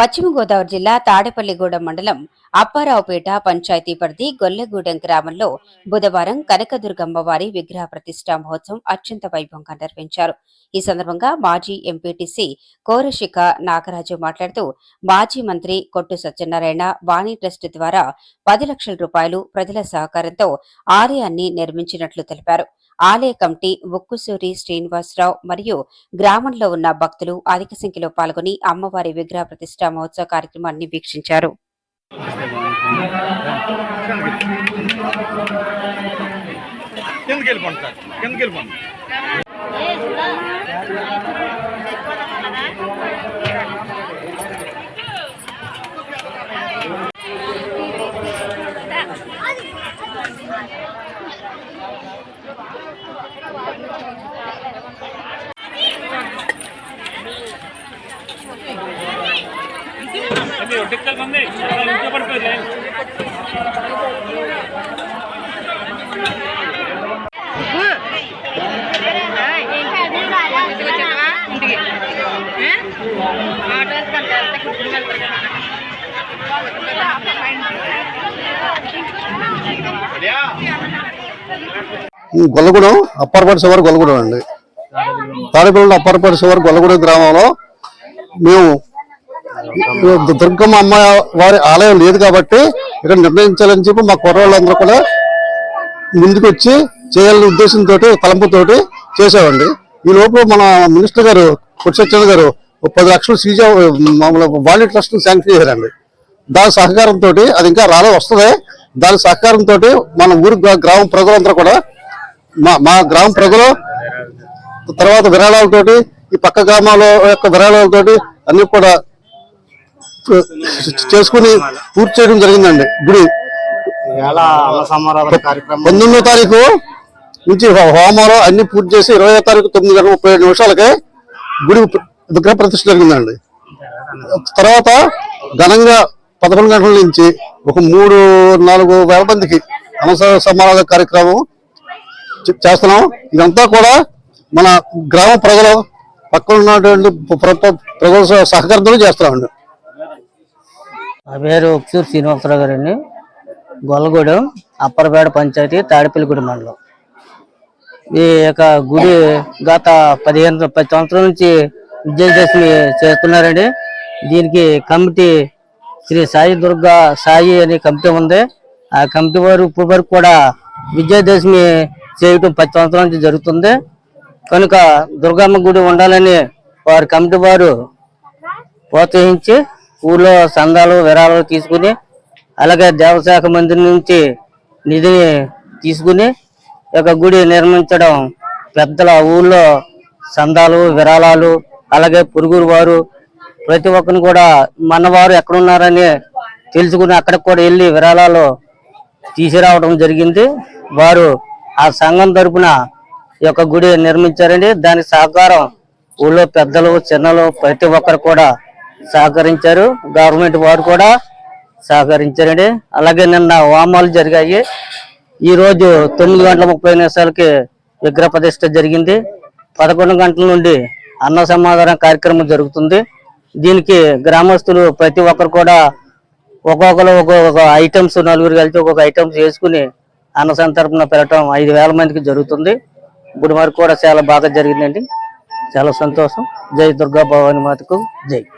పశ్చిమ గోదావరి జిల్లా తాడేపల్లిగూడెం మండలం అప్పారావుపేట పంచాయతీ పరిధి గొల్లెగూడెం గ్రామంలో బుధవారం కనకదుర్గమ్మ వారి విగ్రహ ప్రతిష్టా మహోత్సవం అత్యంత వైభవంగా నిర్వహించారు. ఈ సందర్భంగా మాజీ ఎంపీటీసీ కోరశిఖ నాగరాజు మాట్లాడుతూ మాజీ మంత్రి కొట్టు సత్యనారాయణ వాణి ట్రస్ట్ ద్వారా పది లక్షల రూపాయలు ప్రజల సహకారంతో ఆలయాన్ని నిర్మించినట్లు తెలిపారు. ఆలయ కమిటీ ఉక్కుసూరి శ్రీనివాసరావు మరియు గ్రామంలో ఉన్న భక్తులు అధిక సంఖ్యలో పాల్గొని అమ్మవారి విగ్రహ ప్రతిష్ట మహోత్సవ కార్యక్రమాన్ని వీక్షించారు. కిందకి వెళ్ళిపోండి సార్ కిందకి వెళ్ళిపోండి టిక్కలు మంది ఇంట్లో పడిపోయి ఈ గొల్లగూడెం అప్పారపాటి శివారు గొల్లగూడెం అండి. తాడేపల్లి అప్పర్పడి శివారు గొల్లగూడెం గ్రామంలో మేము దుర్గమ్మ అమ్మ వారి ఆలయం లేదు కాబట్టి ఇక్కడ నిర్ణయించాలని చెప్పి మా కుర్రవాళ్ళందరూ కూడా ముందుకు వచ్చి చేయాలనే ఉద్దేశంతో తలంపుతోటి చేసామండి ఈ లోపు మన మినిస్టర్ గారు పురుషోత్తమ గారు ఒక పది లక్షలు సీజా మామూలు వాణి ట్రస్ట్ శాంక్షన్ చేశారండి. దాని సహకారంతో అది ఇంకా రాలే వస్తుంది. దాని సహకారంతో మన ఊరు గ్రామ ప్రజలందరూ కూడా మా మా గ్రామ ప్రజలు తర్వాత విరాళాలతోటి ఈ పక్క గ్రామాల యొక్క విరాళాలతోటి అన్ని కూడా చేసుకుని పూర్తి చేయడం జరిగిందండి. గుడి. పంతొమ్మిదో తారీఖు నుంచి హోమాలు అన్ని పూర్తి చేసి ఇరవై తారీఖు తొమ్మిది గంటల ముప్పై ఏడు నిమిషాలకి గుడి విగ్రహ ప్రతిష్ఠ జరిగిందండి. తర్వాత ఘనంగా పదకొండు గంటల నుంచి ఒక మూడు నాలుగు వేల మందికి అనవసర సమారాధన కార్యక్రమం చేస్తున్నాం. ఇదంతా కూడా మన గ్రామ ప్రజలు పక్కన ఉన్నటువంటి ప్ర- ప్ర- ప్రజల సహ- సహకారంతో చేస్తున్నామండి. నా పేరు ఉక్సూరు శ్రీనివాసరావు గారండి. గొల్లగూడెం అప్పరపేట పంచాయతీ తాడిపల్లిగూడెం మండలం. ఈ యొక్క గుడి గత పదిహేను పది సంవత్సరాల నుంచి విజయదశమి చేస్తున్నారండి. దీనికి కమిటీ శ్రీ సాయి దుర్గా సాయి అనే కమిటీ ఉంది. ఆ కమిటీ వారు ఇప్పటి వరకు కూడా విజయదశమి చేయటం పది సంవత్సరాల నుంచి జరుగుతుంది. కనుక దుర్గమ్మ గుడి ఉండాలని వారి కమిటీ వారు ప్రోత్సహించి ఊళ్ళో సందాలు విరాళాలు తీసుకుని అలాగే దేవశాఖ మందిర్ నుంచి నిధిని తీసుకుని ఈ యొక్క గుడి నిర్మించడం పెద్దల ఊళ్ళో సందాలు విరాళాలు అలాగే పురుగురు వారు ప్రతి ఒక్కరిని కూడా మనవారు ఎక్కడున్నారని తెలుసుకుని అక్కడికి కూడా వెళ్ళి విరాళాలు తీసుకురావడం జరిగింది. వారు ఆ సంఘం తరపున ఈ యొక్క గుడి నిర్మించారండి. దానికి సహకారం ఊళ్ళో పెద్దలు చిన్నలు ప్రతి ఒక్కరు కూడా సహకరించారు. గవర్నమెంట్ వారు కూడా సహకరించారండి. అలాగే నిన్న హోమాలు జరిగాయి. ఈరోజు తొమ్మిది గంటల ముప్పై నిమిషాలకి విగ్రహ ప్రతిష్ట జరిగింది. పదకొండు గంటల నుండి అన్న సమాధానం కార్యక్రమం జరుగుతుంది. దీనికి గ్రామస్తులు ప్రతి ఒక్కరు కూడా ఒక్కొక్కరు ఒక్కొక్క ఐటమ్స్ నలుగురు కలిసి ఒక్కొక్క ఐటమ్స్ వేసుకుని అన్న సంతర్పణ పెట్టడం ఐదు వేల మందికి జరుగుతుంది. ఇప్పుడు వరకు కూడా చాలా బాగా జరిగిందండి. చాలా సంతోషం. జై దుర్గా భవాని మాతకు జై.